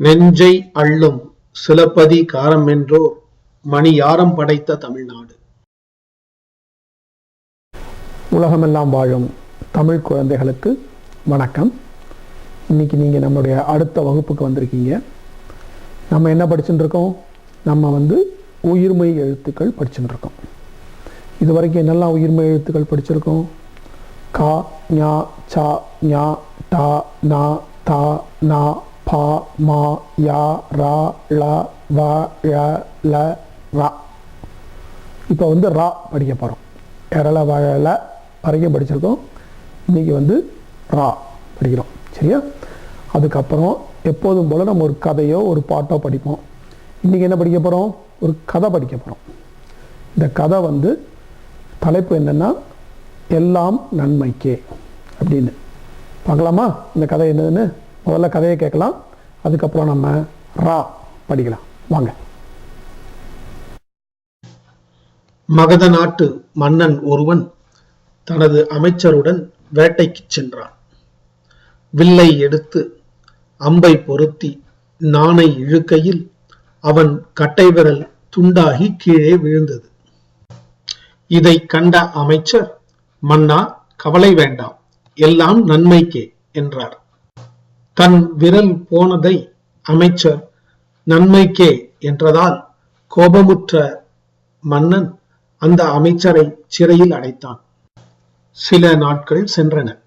நெஞ்சை அள்ளும் சிலப்பதி காரமென்றோர் மணியாரம் படைத்த தமிழ்நாடு? உலகமெல்லாம் வாழும் தமிழ் குழந்தைகளுக்கு வணக்கம். இன்னைக்கு நீங்கள் நம்மளுடைய அடுத்த வகுப்புக்கு வந்திருக்கீங்க. நம்ம என்ன படிச்சுட்டு இருக்கோம் நம்ம வந்து உயிர்மை எழுத்துக்கள் படிச்சுட்டு இருக்கோம் இது வரைக்கும் என்னெல்லாம் உயிர்மை எழுத்துக்கள் படிச்சிருக்கோம்? கா ஞா சா ஞா டா நா தா நா ஆ மா யா ரா ல வ ய ல ரா இப்போ வந்து ரா படிக்க போகிறோம் எரள வழல வரைக்கும் படிச்சிருக்கோம். இன்றைக்கி வந்து ரா படிக்கிறோம். சரியா? அதுக்கப்புறம் எப்போதும் போல் நம்ம ஒரு கதையோ ஒரு பாட்டோ படிப்போம். இன்றைக்கி என்ன படிக்க போகிறோம் ஒரு கதை படிக்க போகிறோம் இந்த கதை வந்து தலைப்பு என்னென்னா எல்லாம் நன்மைக்கே அப்படின்னு. பார்க்கலாமா? இந்த கதை என்னதுன்னு? முதல்ல கதையை கேட்கலாம். அதுக்கப்புறம் நம்ம ரா படிக்கலாம். வாங்க. மகத நாட்டு மன்னன் ஒருவன் தனது அமைச்சருடன் வேட்டைக்கு சென்றான். வில்லை எடுத்து அம்பை பொருத்தி நாணை இழுக்கையில் அவன் கட்டை விரல் துண்டாகி கீழே விழுந்தது. இதை கண்ட அமைச்சர் மன்னா கவலை வேண்டாம். எல்லாம் நன்மைக்கே என்றார். தன் விரல் போனதை அமைச்சர் நன்மைக்கே என்றதால் கோபமுற்ற மன்னன் அந்த அமைச்சரை சிறையில் அடைத்தான். சில நாட்கள் சென்றன.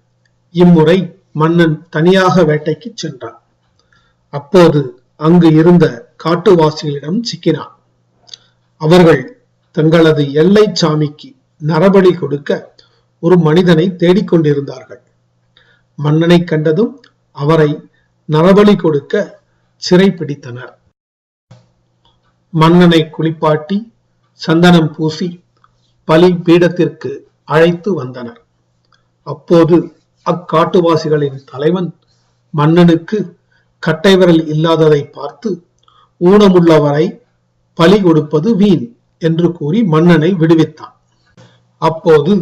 இம்முறை மன்னன் தனியாக வேட்டைக்கு சென்றான். அப்போது அங்கு இருந்த காட்டுவாசிகளிடம் சிக்கினான். அவர்கள் தங்களது எல்லை சாமிக்கு நரபலி கொடுக்க ஒரு மனிதனை தேடிக்கொண்டிருந்தார்கள். மன்னனை கண்டதும் அவரை நரபலி கொடுக்க சிறை பிடித்தனர் மன்னனை குளிப்பாட்டி சந்தனம் பூசி பலி பீடத்திற்கு அழைத்து வந்தனர். அப்போது அக்காட்டுவாசிகளின் தலைவன் மன்னனுக்கு கட்டை விரல் இல்லாததை பார்த்து ஊனமுள்ளவரை பலி கொடுப்பது வீண் என்று கூறி மன்னனை விடுவித்தான். அப்போது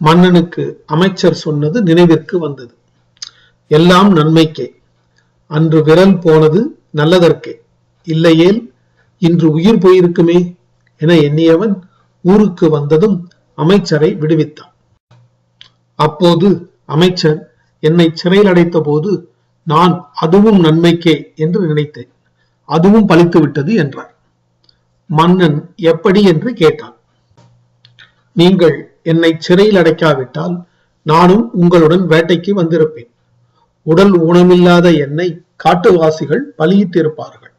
மன்னனுக்கு அமைச்சர் சொன்னது நினைவிற்கு வந்தது. எல்லாம் நன்மைக்கே. அன்று விரல் போனது நல்லதற்கே. இல்லையேல் இன்று உயிர் போயிருக்குமே என எண்ணியவன் ஊருக்கு வந்ததும் அமைச்சரை விடுவித்தான். அப்போது அமைச்சர் என்னை சிறையில் அடைத்த போது நான் அதுவும் நன்மைக்கே என்று நினைத்தேன். அதுவும் பழித்து விட்டது என்றார். மன்னன் எப்படி என்று கேட்டான். நீங்கள் என்னை சிறையில் அடைக்காவிட்டால் நானும் உங்களுடன் வேட்டைக்கு வந்திருப்பேன். உடல் ஊனமில்லாத என்னை காட்டுவாசிகள் பலியிட்டிருப்பார்கள்.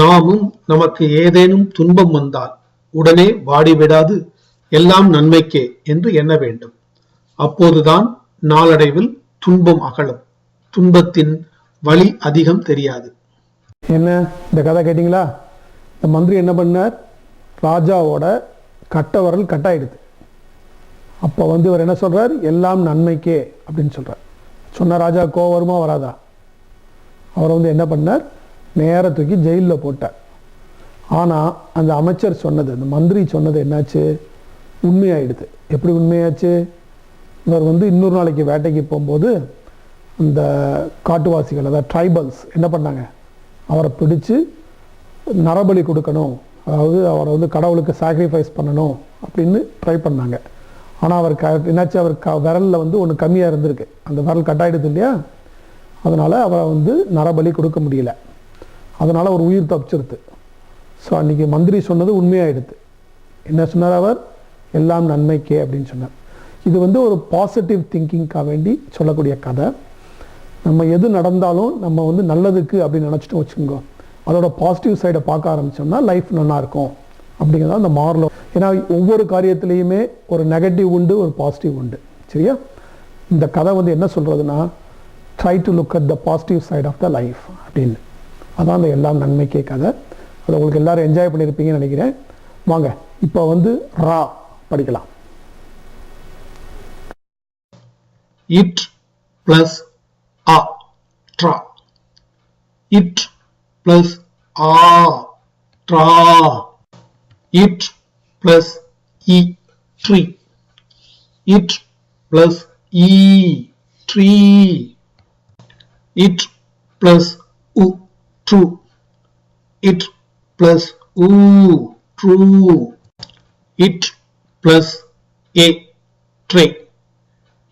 நாமும் நமக்கு ஏதேனும் துன்பம் வந்தால் உடனே வாடிவிடாது எல்லாம் நன்மைக்கே என்று எண்ண வேண்டும். அப்போதுதான் நாளடைவில் துன்பம் அகலும். துன்பத்தின் வழி அதிகம் தெரியாது. என்ன இந்த கதை கேட்டிங்களா? இந்த மந்திரி என்ன பண்ணார்? ராஜாவோட கட்டவரல் கட்டாயிடுது. அப்போ வந்து இவர் என்ன சொல்கிறார் எல்லாம் நன்மைக்கே அப்படின்னு சொல்கிறார் சொன்ன ராஜா கோவம் வருமா வராதா? அவரை வந்து என்ன பண்ணார்? நேரம் தூக்கி ஜெயிலில் போட்டார். ஆனால் அந்த அமைச்சர் சொன்னது அந்த மந்திரி சொன்னது என்னாச்சு? உண்மையாயிடுது. எப்படி உண்மையாச்சு? இவர் வந்து இன்னொரு நாளைக்கு வேட்டைக்கு போகும்போது அந்த காட்டுவாசிகள் அதாவது ட்ரைபல்ஸ் என்ன பண்ணாங்க? அவரை பிடிச்சு நரபலி கொடுக்கணும். அதாவது அவரை வந்து கடவுளுக்கு சாக்ரிஃபைஸ் பண்ணணும் அப்படின்னு ட்ரை பண்ணாங்க. ஆனால் அவர் க என்னாச்சு அவர் க விரலில் வந்து ஒன்று கம்மியாக இருந்திருக்கு. அந்த விரல் கட்டாயிடுது இல்லையா? அதனால் அவரை வந்து நரபலி கொடுக்க முடியல. அதனால் அவர் உயிர் தப்பிச்சிருது. ஸோ அன்றைக்கி மந்திரி சொன்னது உண்மையாயிடுது. என்ன சொன்னார் அவர்? எல்லாம் நன்மைக்கே அப்படின்னு சொன்னார். இது வந்து ஒரு பாசிட்டிவ் திங்கிங்காக வேண்டி சொல்லக்கூடிய கதை. நம்ம எது நடந்தாலும் நம்ம வந்து நல்லதுக்கு அப்படின்னு நினச்சிட்டு வச்சுக்கோங்க. அதோட பாசிட்டிவ் சைடை பார்க்க ஆரம்பிச்சோம்னா லைஃப் நல்லாயிருக்கும் அப்படிங்கிறத அந்த மாரலோ ஏன்னா ஒவ்வொரு காரியத்திலையுமே ஒரு நெகட்டிவ் உண்டு ஒரு பாசிட்டிவ் உண்டு. சரியா? இந்த கதை வந்து என்ன சொல்கிறதுனா try to look at the positive side of the life அப்படின்னு. அதான் அந்த எல்லாம் நன்மைக்கே கதை. அதை உங்களுக்கு எல்லாரும் என்ஜாய் பண்ணியிருப்பீங்கன்னு நினைக்கிறேன். வாங்க இப்போ வந்து ரா படிக்கலாம். இட் பிளஸ் அ ட்ரா இட் பிளஸ் ஆ ட்ரா இட் plus E tree it plus E tree it plus U true it plus U true it plus A tray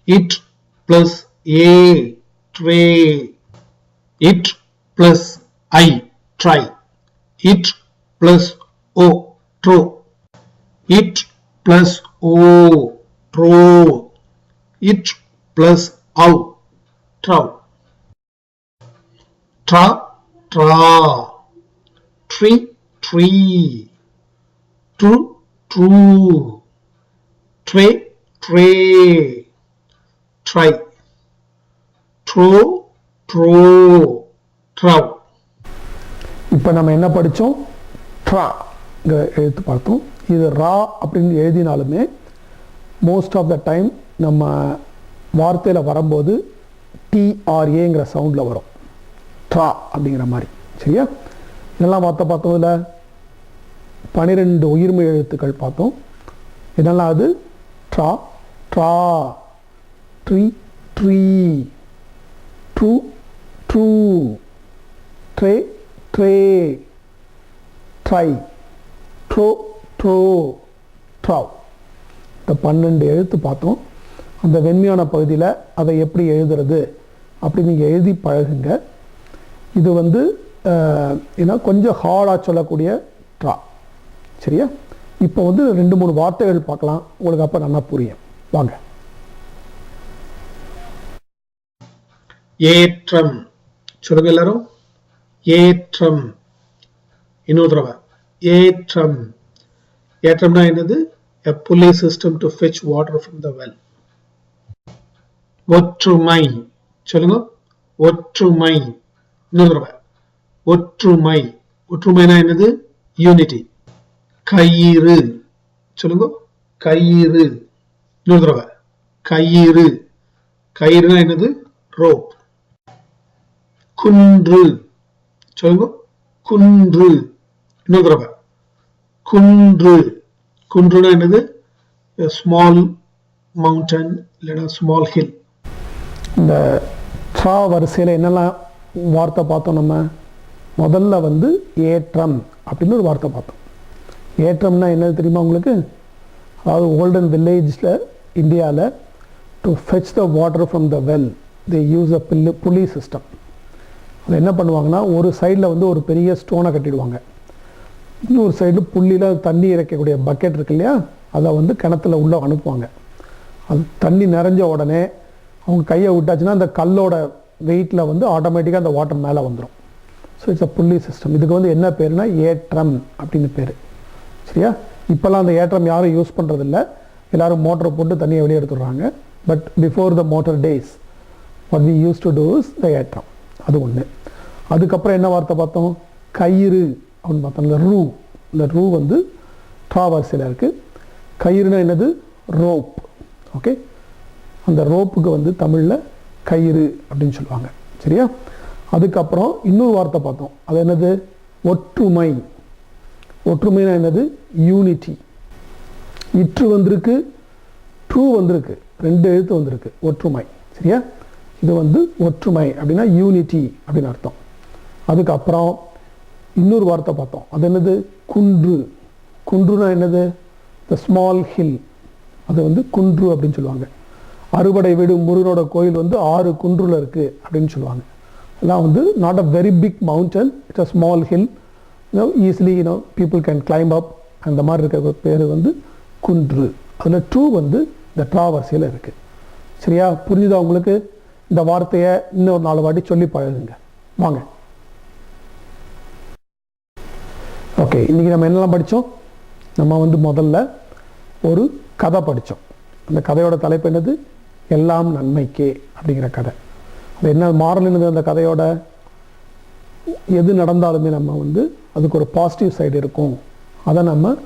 it plus A tray it plus I try. It plus O true It plus O, pro It plus au trow. Tra, tra. Tree, tree. True, true. Tray, tray. Try. Tro, tro. Trow. இப்போ நம்ம என்ன படித்தோம் இங்கே எழுத்து பார்த்தோம் இது ரா அப்படின்னு எழுதினாலுமே மோஸ்ட் ஆஃப் த டைம் நம்ம வார்த்தையில் வரும்போது டிஆர்ஏங்கிற சவுண்டில் வரும். ட்ரா அப்படிங்கிற மாதிரி. சரியா? இதெல்லாம் வார்த்தை பார்த்தோம் இதில் பனிரெண்டு உயிர்மை எழுத்துக்கள் பார்த்தோம். இதெல்லாம் அது? ட்ரா. ட்ரா. ட்ரீ. ட்ரீ. ட்ரூ. ட்ரூ. ட்ரே. ட்ரே. ட்ரை. ட்ரோ ட்ரோ ட்ராவ் இந்த பன்னெண்டு எழுத்து பார்த்தோம். அந்த வெண்மையான பகுதியில் அதை எப்படி எழுதுறது அப்படி நீங்கள் எழுதி பழகுங்க. இது வந்து ஏன்னா கொஞ்சம் ஹார்டாக சொல்லக்கூடிய ட்ரா. சரியா? இப்போ வந்து ரெண்டு மூணு வார்த்தைகள் பார்க்கலாம். உங்களுக்கு அப்போ நல்லா புரியும். வாங்க. ஏற்றம். சொல்லுங்க எல்லாரும். ஏற்றம். இன்னொரு தடவை. ஏற்றம். ஏற்றம்னா என்னது? A pulley system to fetch water from the well. ஒற்றுமை. சொல்லுங்க. ஒற்றுமை. இன்னொரு ஒற்றுமை. ஒற்றுமைனா என்னது? யூனிட்டி கயிறு. சொல்லுங்க. கயிறு. இன்னொரு தடவை. கயிறு. கயிறுனா என்னது? ரோப் குன்று. சொல்லுங்க. குன்று. இன்னொரு தடவை. குன்று. குன்றுனா என்னது? ஸ்மால் மவுண்டன் இல்லைன்னா ஸ்மால் ஹில் இந்த ட்ரா வரிசையில் என்னெல்லாம் வார்த்தை பார்த்தோம் நம்ம? முதல்ல வந்து ஏற்றம் அப்படின்னு ஒரு வார்த்தை பார்த்தோம். ஏற்றம்னா என்னது தெரியுமா உங்களுக்கு? அதாவது ஓல்டன் வில்லேஜில் இந்தியாவில் to fetch the water from the well they use a bill புலி சிஸ்டம் அது என்ன பண்ணுவாங்கன்னா ஒரு சைடில் வந்து ஒரு பெரிய ஸ்டோனை கட்டிடுவாங்க. இன்னொரு சைடு புள்ளியில் தண்ணி இறைக்கக்கூடிய பக்கெட் இருக்கு இல்லையா? அதை வந்து கிணத்துல உள்ளே அனுப்புவாங்க. அது தண்ணி நிறைஞ்ச உடனே அவங்க கையை விட்டாச்சுன்னா அந்த கல்லோட வெயிட்டில் வந்து ஆட்டோமேட்டிக்காக அந்த வாட்டர் மேலே வந்துடும் ஸோ இட்ஸ் அ புள்ளி சிஸ்டம் இதுக்கு வந்து என்ன பேருனா ஏற்றம் அப்படின்னு பேர். சரியா? இப்போல்லாம் அந்த ஏற்றம் யாரும் யூஸ் பண்ணுறதில்ல எல்லாரும் மோட்டரை போட்டு தண்ணியை வெளியே எடுத்துடுறாங்க. But before the motor days what we use to do is ஏற்றம். அது ஒன்று அதுக்கப்புறம் என்ன வார்த்தை பார்த்தோம்? கயிறு. அப்படின்னு பார்த்தோம் இந்த ரூ இந்த ரூ வந்து ட்ராவர்ஸில் இருக்குது கயிறுனா என்னது? ரோப். ஓகே? அந்த ரோப்புக்கு வந்து தமிழில் கயிறு அப்படின்னு சொல்லுவாங்க. சரியா? அதுக்கப்புறம் இன்னொரு வார்த்தை பார்த்தோம். அது என்னது? ஒற்றுமை. ஒற்றுமைனா என்னது? யூனிட்டி இற்று வந்திருக்கு ட்ரூ வந்திருக்கு. ரெண்டு எழுத்து வந்திருக்கு. ஒற்றுமை. சரியா? இது வந்து ஒற்றுமை அப்படின்னா யூனிட்டி அப்படின்னு அர்த்தம். அதுக்கப்புறம் இன்னொரு வார்த்தை பார்த்தோம். அது என்னது? குன்று. குன்றுனா என்னது? த ஸ்மால் ஹில் அது வந்து குன்று அப்படின்னு சொல்லுவாங்க. அறுபடை வீடு முருகனோட கோயில் வந்து ஆறு குன்றுல இருக்குது அப்படின்னு சொல்லுவாங்க. எல்லாம் வந்து not a very big mountain it's a small hill you know easily you know people can climb up அந்த மாதிரி இருக்க பேர் வந்து குன்று. அதில் ட்ரூ வந்து இந்த ட்ராவர்ஸியில் இருக்குது சரியா? புரிஞ்சுதா உங்களுக்கு? இந்த வார்த்தையை இன்னொரு நாலு வாட்டி சொல்லி பழகுங்க. வாங்க. ஓகே இன்றைக்கி நம்ம என்னெல்லாம் படித்தோம் நம்ம வந்து முதல்ல ஒரு கதை படித்தோம் அந்த கதையோட தலைப்பு என்னது? எல்லாம் நன்மைக்கே அப்படிங்கிற கதை. அது என்ன மாறல் என்னது அந்த கதையோட? எது நடந்தாலுமே நம்ம வந்து அதுக்கு ஒரு பாசிட்டிவ் சைடு இருக்கும். அதை நம்ம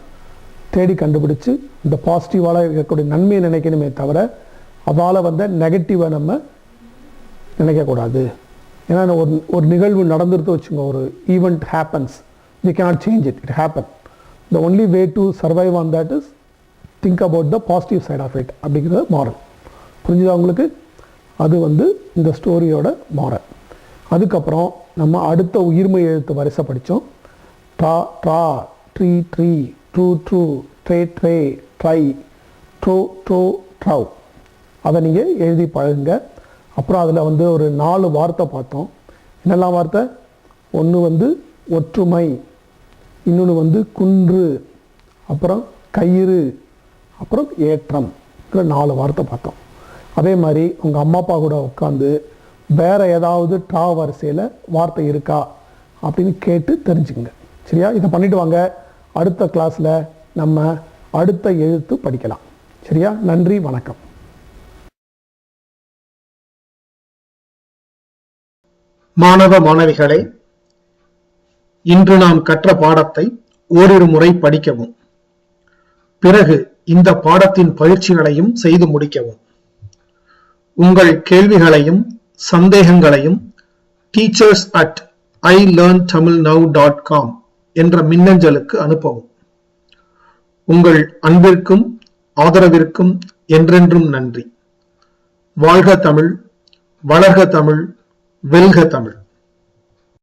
தேடி கண்டுபிடிச்சு இந்த பாசிட்டிவால் இருக்கக்கூடிய நன்மையை நினைக்கணுமே தவிர அதால் வந்த நெகட்டிவை நம்ம நினைக்கக்கூடாது. ஏன்னா ஒரு ஒரு நிகழ்வு நடந்துருத்து வச்சுங்க ஒரு event happens We cannot change it. It happened. The only way to survive on that is think about the positive side of it அப்படிங்கிறது மாறல் புரிஞ்சுதா உங்களுக்கு? அது வந்து இந்த ஸ்டோரியோட மாறல் அதுக்கப்புறம் நம்ம அடுத்த உயிர்மை எழுத்து வரிசை படித்தோம். ட்ரா ட்ரா ட்ரீ ட்ரீ ட்ரூ ட்ரூ ட்ரே ட்ரே ட்ரை ட்ரோ ட்ரோ ட்ரவ். அதை நீங்கள் எழுதி பழகுங்க. அப்புறம் அதில் வந்து ஒரு நாலு வார்த்தை பார்த்தோம். என்னெல்லாம் வார்த்தை? ஒன்று வந்து ஒற்றுமை இன்னொன்று வந்து குன்று அப்புறம் கயிறு அப்புறம் ஏற்றம். நாலு வார்த்தை பார்த்தோம். அதே மாதிரி உங்கள் அம்மா அப்பா கூட உட்காந்து வேறு ஏதாவது டா வரிசையில் வார்த்தை இருக்கா அப்படின்னு கேட்டு தெரிஞ்சுக்கங்க. சரியா? இதை பண்ணிட்டு வாங்க. அடுத்த கிளாஸில் நம்ம அடுத்த எழுத்து படிக்கலாம். சரியா? நன்றி வணக்கம். மாணவ மாணவிகளை இன்று நாம் கற்ற பாடத்தை ஓரிரு முறை படிக்கவும். பிறகு இந்த பாடத்தின் பயிற்சிகளையும் செய்து முடிக்கவும். உங்கள் கேள்விகளையும் சந்தேகங்களையும் teachers at I learn Tamil now dot com என்ற மின்னஞ்சலுக்கு அனுப்பவும். உங்கள் அன்பிற்கும் ஆதரவிற்கும் என்றென்றும் நன்றி. வாழ்க தமிழ் வளர்க தமிழ் வெல்க தமிழ்.